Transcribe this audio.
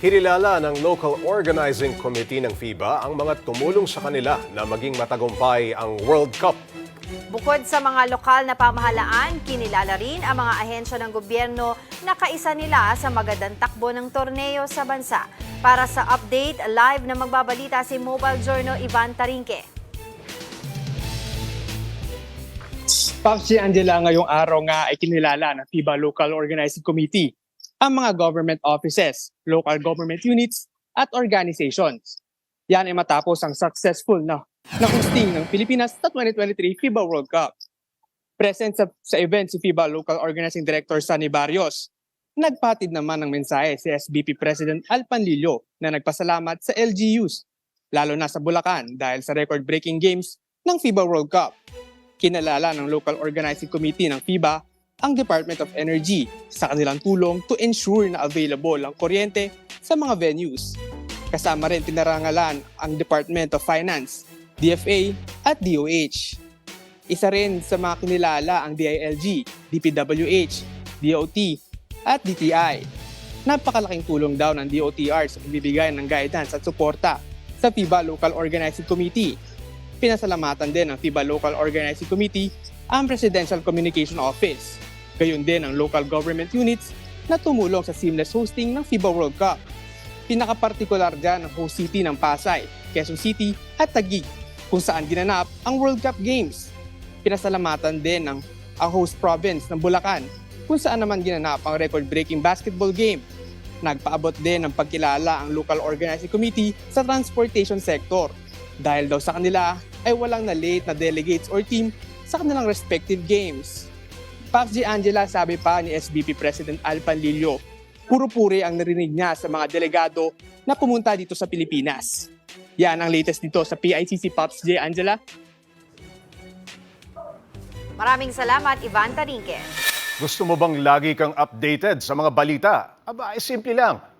Kinilala ng Local Organizing Committee ng FIBA ang mga tumulong sa kanila na maging matagumpay ang World Cup. Bukod sa mga lokal na pamahalaan, kinilala rin ang mga ahensya ng gobyerno na kaisa nila sa magandang takbo ng torneo sa bansa. Para sa update, live na magbabalita si Mobile Journal Ivan Tarinque. Paksi Angela ngayong araw nga ay kinilala ng FIBA Local Organizing Committee ang mga government offices, local government units at organizations. Yan ay matapos ang successful na, na hosting ng Pilipinas sa 2023 FIBA World Cup. Present sa, sa event si FIBA Local Organizing Director Sunny Barrios. Nagpatid naman ng mensahe si SBP President Al Panlilio na nagpasalamat sa LGUs, lalo na sa Bulacan dahil sa record-breaking games ng FIBA World Cup kinalala ng Local Organizing Committee ng FIBA ang Department of Energy sa kanilang tulong to ensure na available ang kuryente sa mga venues. Kasama rin pinarangalan ang Department of Finance, DFA at DOH. Isa rin sa mga kinilala ang DILG, DPWH, DOT at DTI. Napakalaking tulong daw ng DOTR sa pagbibigay ng guidance at suporta sa FIBA Local Organizing Committee pinasalamatan din ng FIBA Local Organizing Committee ang Presidential Communication Office. Gayon din ang local government units na tumulong sa seamless hosting ng FIBA World Cup. Pinakapartikular dyan ang host city ng Pasay, Quezon City at Taguig kung saan ginanap ang World Cup Games. Pinasalamatan din ng ang host province ng Bulacan kung saan naman ginanap ang record-breaking basketball game. Nagpaabot din ng pagkilala ang local organizing committee sa transportation sector dahil daw sa kanila ay walang na-late na delegates or team sa kanilang respective games. Pax G. Angela sabi pa ni SBP President Al Panlilio, puro-puri ang narinig niya sa mga delegado na pumunta dito sa Pilipinas. Yan ang latest dito sa PICC Pops J. Angela. Maraming salamat, Ivan Tarinque. Gusto mo bang lagi kang updated sa mga balita? Aba, ay simple lang.